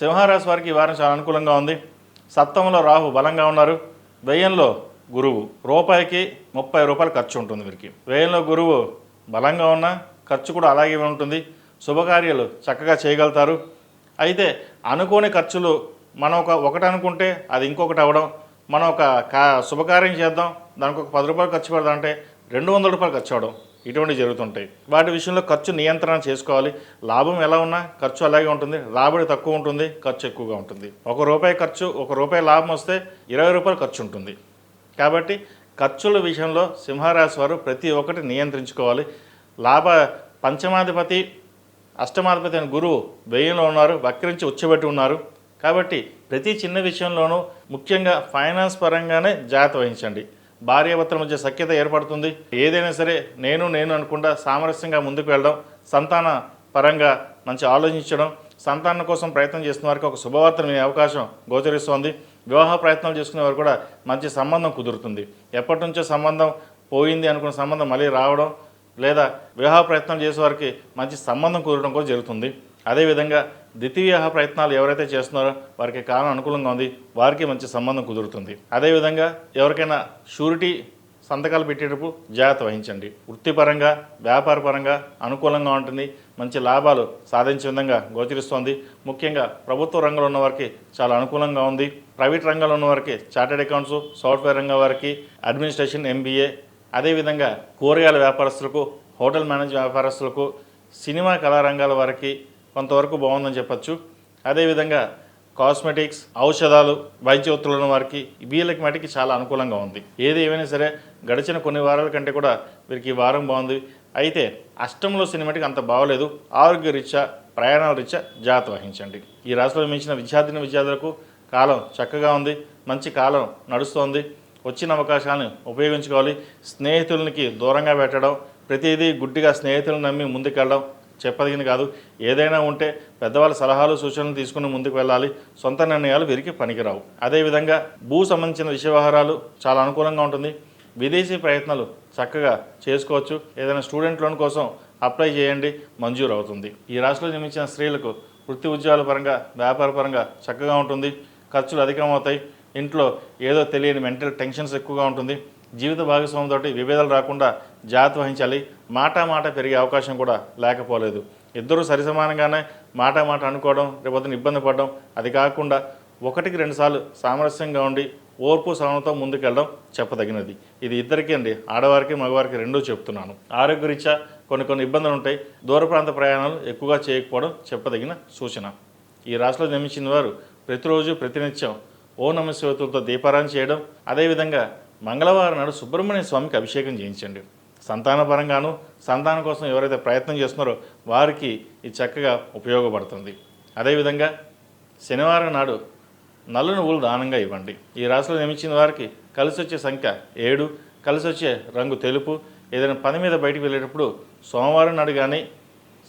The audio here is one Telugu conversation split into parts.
సింహరాశి వారికి ఈ వారం చాలా అనుకూలంగా ఉంది. సప్తమంలో రాహు బలంగా ఉన్నారు. వ్యయంలో గురువు రూపాయికి ముప్పై రూపాయలు ఖర్చు ఉంటుంది వీరికి. వ్యయంలో గురువు బలంగా ఉన్న ఖర్చు కూడా అలాగే ఉంటుంది. శుభకార్యాలు చక్కగా చేయగలుగుతారు. అయితే అనుకోని ఖర్చులు మనం ఒక ఒకటి అనుకుంటే అది ఇంకొకటి అవ్వడం మనం ఒక కా శుభకార్యం చేద్దాం దానికి ఒక పది రూపాయలు ఖర్చు పెడదాం అంటే రెండు వందల రూపాయలు ఖర్చు అవడం ఇటువంటివి జరుగుతుంటాయి. వాటి విషయంలో ఖర్చు నియంత్రణ చేసుకోవాలి. లాభం ఎలా ఉన్నా ఖర్చు అలాగే ఉంటుంది. రాబడి తక్కువ ఉంటుంది. ఖర్చు ఎక్కువగా ఉంటుంది. ఒక రూపాయి ఖర్చు ఒక రూపాయి లాభం వస్తే ఇరవై రూపాయలు ఖర్చు ఉంటుంది. కాబట్టి ఖర్చుల విషయంలో సింహరాశి వారు ప్రతి ఒక్కటి నియంత్రించుకోవాలి. లాభ పంచమాధిపతి అష్టమాధిపతి అయిన గురువు వ్యయంలో ఉన్నారు వక్రించి ఉచ్చబెట్టి ఉన్నారు. కాబట్టి ప్రతి చిన్న విషయంలోనూ ముఖ్యంగా ఫైనాన్స్ పరంగానే జాగ్రత్త వహించండి. భార్యాభర్తల మధ్య సఖ్యత ఏర్పడుతుంది. ఏదైనా సరే నేను నేను అనుకుండా సామరస్యంగా ముందుకు వెళ్ళడం సంతాన పరంగా మంచి ఆలోచించడం సంతానం కోసం ప్రయత్నం చేస్తున్న వారికి ఒక శుభవార్త వినే అవకాశం గోచరిస్తోంది. వివాహ ప్రయత్నాలు చేసుకునే వారు కూడా మంచి సంబంధం కుదురుతుంది. ఎప్పటి నుంచో సంబంధం పోయింది అనుకున్న సంబంధం మళ్ళీ రావడం లేదా వివాహ ప్రయత్నం చేసే వారికి మంచి సంబంధం కుదరడం కూడా జరుగుతుంది. అదేవిధంగా ద్వితీయ ప్రయత్నాలు ఎవరైతే చేస్తున్నారో వారికి కాలం అనుకూలంగా ఉంది. వారికి మంచి సంబంధం కుదురుతుంది. అదేవిధంగా ఎవరికైనా షూరిటీ సంతకాలు పెట్టేటప్పుడు జాగ్రత్త వహించండి. వృత్తిపరంగా వ్యాపారపరంగా అనుకూలంగా ఉంటుంది. మంచి లాభాలు సాధించే విధంగా గోచరిస్తోంది. ముఖ్యంగా ప్రభుత్వ రంగంలో ఉన్న వారికి చాలా అనుకూలంగా ఉంది. ప్రైవేట్ రంగంలో ఉన్న వారికి చార్టెడ్ అకౌంట్స్ సాఫ్ట్వేర్ రంగం వారికి అడ్మినిస్ట్రేషన్ ఎంబీఏ అదేవిధంగా కూరగాయల వ్యాపారస్తులకు హోటల్ మేనేజ్ వ్యాపారస్తులకు సినిమా కళారంగాల వారికి కొంతవరకు బాగుందని చెప్పచ్చు. అదేవిధంగా కాస్మెటిక్స్ ఔషధాలు వైద్య వృత్తులు వారికి వీళ్ళకి మటుకి చాలా అనుకూలంగా ఉంది. ఏది ఏమైనా సరే గడిచిన కొన్ని వారాల కంటే కూడా వీరికి ఈ వారం బాగుంది. అయితే అష్టంలో సినిమాటికి అంత బాగోలేదు. ఆరోగ్య రీత్యా ప్రయాణాల రీత్యా జాగ్రత్త వహించండి. ఈ రాశిలో మించిన విద్యార్థిని విద్యార్థులకు కాలం చక్కగా ఉంది. మంచి కాలం నడుస్తోంది. వచ్చిన అవకాశాలను ఉపయోగించుకోవాలి. స్నేహితులకి దూరంగా పెట్టడం ప్రతిదీ గుడ్డిగా స్నేహితులను నమ్మి ముందుకెళ్ళడం చెప్పదగిన కాదు. ఏదైనా ఉంటే పెద్దవాళ్ళ సలహాలు సూచనలు తీసుకుని ముందుకు వెళ్ళాలి. సొంత నిర్ణయాలు వీరికి పనికిరావు. అదేవిధంగా భూ సంబంధించిన విషయ వ్యవహారాలు చాలా అనుకూలంగా ఉంటుంది. విదేశీ ప్రయత్నాలు చక్కగా చేసుకోవచ్చు. ఏదైనా స్టూడెంట్ లోన్ కోసం అప్లై చేయండి. మంజూరు అవుతుంది. ఈ రాష్ట్రంలో నిర్మించిన స్త్రీలకు వృత్తి ఉద్యోగాల పరంగా వ్యాపార పరంగా చక్కగా ఉంటుంది. ఖర్చులు అధికమవుతాయి. ఇంట్లో ఏదో తెలియని మెంటల్ టెన్షన్స్ ఎక్కువగా ఉంటుంది. జీవిత భాగస్వామితోటి విభేదాలు రాకుండా జాగ్రత్త వహించాలి. మాట మాట పెరిగే అవకాశం కూడా లేకపోలేదు. ఇద్దరు సరిసమానంగానే మాట మాట అనుకోవడం రేపొద్దున ఇబ్బంది పడడం అది కాకుండా ఒకటికి రెండుసార్లు సామరస్యంగా ఉండి ఓర్పు సహనంతో ముందుకెళ్ళడం చెప్పదగినది. ఇది ఇద్దరికీ అండి ఆడవారికి మగవారికి రెండూ చెప్తున్నాను. ఆరోగ్యరీత్యా కొన్ని కొన్ని ఇబ్బందులు ఉంటాయి. దూర ప్రాంత ప్రయాణాలు ఎక్కువగా చేయకపోవడం చెప్పదగిన సూచన. ఈ రాష్ట్రంలో జన్మించిన వారు ప్రతిరోజు ప్రతినిత్యం ఓ నమ శివతులతో చేయడం అదేవిధంగా మంగళవారం నాడు సుబ్రహ్మణ్య స్వామికి అభిషేకం చేయించండి. సంతానపరంగాను సంతానం కోసం ఎవరైతే ప్రయత్నం చేస్తున్నారో వారికి ఇది చక్కగా ఉపయోగపడుతుంది. అదేవిధంగా శనివారం నాడు నల్ల నువ్వులు దానంగా ఇవ్వండి. ఈ రాశిలో నియమించిన వారికి కలిసి వచ్చే సంఖ్య ఏడు కలిసి వచ్చే రంగు తెలుపు. ఏదైనా పని మీద బయటికి వెళ్ళేటప్పుడు సోమవారం నాడు కానీ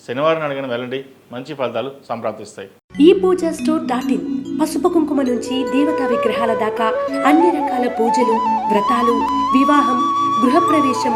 శనివారం నాడు కానీ వెళ్ళండి. మంచి ఫలితాలు సంప్రాప్తిస్తాయి. ఈ పూజ స్టోర్ డాట్ ఇన్ పసుపు కుంకుమ నుంచి దేవతా విగ్రహాల దాకా అన్ని రకాల పూజలు వ్రతాలు వివాహం గృహప్రవేశం